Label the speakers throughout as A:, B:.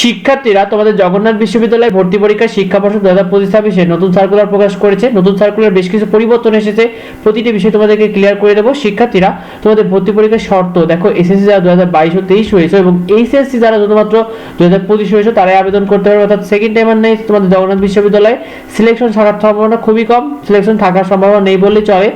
A: শিক্ষার্থীরা তোমাদের জগন্নাথ বিশ্ববিদ্যালয় ভর্তি পরীক্ষার শিক্ষা বর্ষ দু হাজার পঁচিশ নতুন সার্কুলার প্রকাশ করেছে। নতুন সার্কুলার বেশ কিছু পরিবর্তন এসেছে। প্রতিটি বিষয় তোমাদেরকে ক্লিয়ার করে দেবো। শিক্ষার্থীরা তোমাদের ভর্তি পরীক্ষার শর্ত, দেখো এসএসসি যারা দু হাজার বাইশ ও তেইশ হয়েছে এবং এইচএসসি যারা শুধুমাত্র দু হাজার পঁচিশ হয়েছে, তারাই আবেদন করতে পারবে। অর্থাৎ সেকেন্ড টাইমার নেই। তোমাদের জগন্নাথ বিশ্ববিদ্যালয়ে সিলেকশন থাকার সম্ভাবনা খুবই কম। সিলেকশন থাকার সম্ভাবনা নেই বললেই চলে।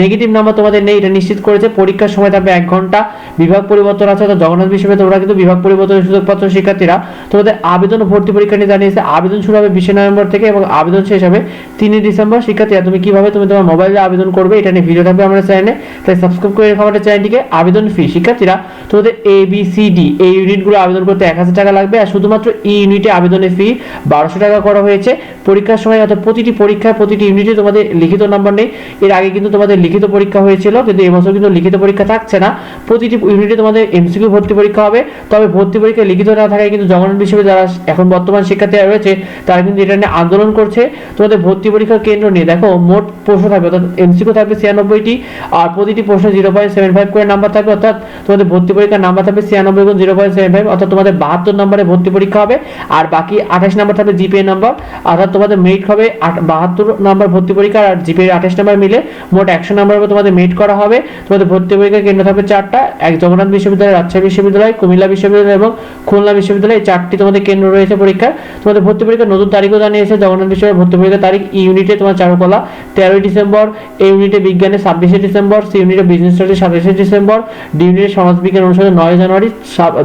A: নেগেটিভ নাম্বার তোমাদের নেই, এটা নিশ্চিত করেছে। পরীক্ষার সময় থাকবে এক ঘণ্টা। বিভাগ পরিবর্তন আছে, অর্থাৎ জগন্নাথ বিশ্ববিদ্যালয় তোমরা কিন্তু বিভাগ পরিবর্তনের সুযোগ পাচ্ছ শিক্ষার্থীরা তোমাদের আবেদন ভর্তি পরীক্ষা নিয়ে জানিয়েছে। আবেদন শুরু হবে বিশে নভেম্বর থেকে এবং আবেদন শেষ হবে তিনই ডিসেম্বর। শিক্ষার্থীরা তুমি কীভাবে তুমি তোমার মোবাইলে আবেদন করবে এটা নিয়ে ভিডিও থাকবে আমাদের চ্যানেলে তাই সাবস্ক্রাইব করে রেখো আমাদের চ্যানেলটিকে আবেদন ফি শিক্ষার্থীরা, তোমাদের এ বি সি ডি এই ইউনিটগুলো আবেদন করতে এক হাজার টাকা লাগবে। আর শুধুমাত্র ই ইউনিটে আবেদনের ফি বারোশো টাকা করা হয়েছে। পরীক্ষার সময় অর্থাৎ প্রতিটি পরীক্ষায় প্রতিটি ইউনিটে তোমাদের লিখিত নাম্বার নেই। এর আগে কিন্তু তোমাদের লিখিত পরীক্ষা হয়েছিল, কিন্তু এবছর কিন্তু লিখিত পরীক্ষা থাকছে না। প্রতিটি ইউনিটে তোমাদের এমসিকিউ ভর্তি পরীক্ষা হবে। তবে ভর্তি পরীক্ষা লিখিত না থাকায় কিন্তু জগন্নাথ বিশ্ববিদ্যালয় যারা এখন বর্তমান শিক্ষার্থীরা রয়েছে, তারা কিন্তু এটা নিয়ে আন্দোলন করছে। তোমাদের ভর্তি পরীক্ষার কেন্দ্র নিয়ে। দেখো, মোট প্রশ্ন থাকবে, অর্থাৎ এমসিকিউ থাকবে ছিয়ানব্বইটি, আর প্রতিটি প্রশ্ন জিরো পয়েন্ট সেভেন ফাইভ করে নাম্বার থাকবে, অর্থাৎ তোমাদের ভর্তি পরীক্ষার নাম্বার থাকবে ছিয়ানব্বই গুণ জিরো পয়েন্ট সেভেন ফাইভ অর্থাৎ তোমাদের বাহাত্তর নম্বরে ভর্তি পরীক্ষা হবে, আর বাকি আঠাশ নাম্বার থাকবে জিপিএ নাম্বার অর্থাৎ তোমাদের মেরিট হবে বাহাত্তর নাম্বার ভর্তি পরীক্ষা আর জিপিএ আঠাশ নাম্বার মিলে মোট একশো নাম্বার তোমাদের মেরিট করা হবে। তোমাদের ভর্তি পরীক্ষার কেন্দ্র থাকবে চারটা, এক জগন্নাথ বিশ্ববিদ্যালয়, রাজশাহী বিশ্ববিদ্যালয়, কুমিল্লা বিশ্ববিদ্যালয় এবং খুলনা বিশ্ববিদ্যালয়, এই চারটি তোমাদের কেন্দ্র রয়েছে পরীক্ষার। তোমাদের ভর্তি পরীক্ষার নতুন তারিখও জানিয়েছে, জগন্নাথ বিশ্ববিদ্যালয় ভর্তি পরীক্ষার তারিখ ই ইউনিটে তোমার চারুকলা তেরোই ডিসেম্বর এ ইউনিটে বিজ্ঞানে ছাব্বিশে ডিসেম্বর, সি ইউনিটে বিজনেস স্টাডি সাতাশে ডিসেম্বর, ডি ইউনিটে সমাজ বিজ্ঞান অনুষদে নয় জানুয়ারি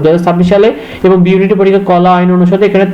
A: দু ছাব্বিশ সালে, এবং বি ইউনিটে পরীক্ষা কলা আইন অনুষদে এখানে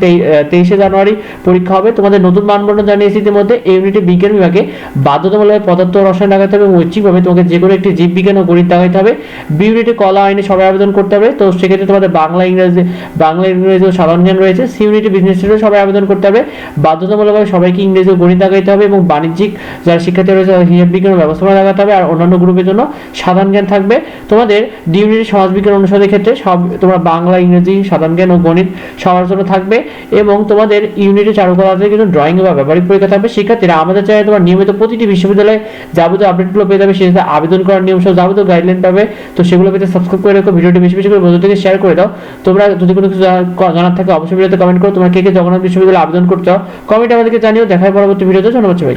A: তেইশে জানুয়ারি পরীক্ষা হবে। তোমাদের নতুন মানবন্ধন জানিয়েছি ইতিমধ্যে, এই ইউনিটে বিজ্ঞান বিভাগে বাধ্যতামূলক পদার্থ রসায়ন লাগাতে হবে এবং ঐচ্ছিকভাবে তোমাকে যে কোনো একটি জীববিজ্ঞান ও গণিত লাগাইতে হবে। বি ইউনিটে কলা আইনে সবাই আবেদন করতে হবে। তো সেক্ষেত্রে তোমাদের বাংলা ইংরেজি বাংলা ইংরেজি ও জ্ঞান রয়েছে সি ইউনিটে বিজনেস স্টাডিও সবাই আবেদন করতে হবে। বাধ্যতামূলকভাবে সবাইকে ইংরেজি ও গণিত লাগাইতে হবে এবং বাণিজ্যিক যারা শিক্ষার্থী রয়েছে তাদের হিসাব বিজ্ঞান ব্যবস্থাপনা লাগাতে হবে আর অন্যান্য গ্রুপের জন্য সাধারণ জ্ঞান থাকবে। তোমাদের ডি ইউনিটে সমাজবিজ্ঞান অনুষদের ক্ষেত্রে সব, তোমরা বাংলা, ইংরেজি, সাধারণ জ্ঞান ও গণিত সবার জন্য থাকবে এবং তোমাদের ইউনিটে চারুকলাতে কিন্তু ড্রয়িং বা ব্যবহারিক পরীক্ষা থাকবে। শিক্ষার্থীরা আমাদের চাই তোমার নিয়মিত প্রতিটি বিশ্ববিদ্যালয়ে যাবতীয় আপডেটগুলো পেয়ে যাবে, সেটাতে আবেদন করার নিয়ম সহ যাবতীয় গাইডলাইন পাবে। তো সেগুলো পেতে সাবস্ক্রাইব করে রেখো, ভিডিওটি বেশি বেশি করে বন্ধু থেকে শেয়ার করে দাও। তোমরা যদি কোনো কিছু জানার থাকে, অবশ্যই ভিডিওতে কমেন্ট করো। তোমার কে কে জগন্নাথ বিশ্ববিদ্যালয়ে আবেদন করছ কমেন্ট আমাদেরকে জানিও। দেখায় পরবর্তী ভিডিওতে ধন্যবাদ সবাই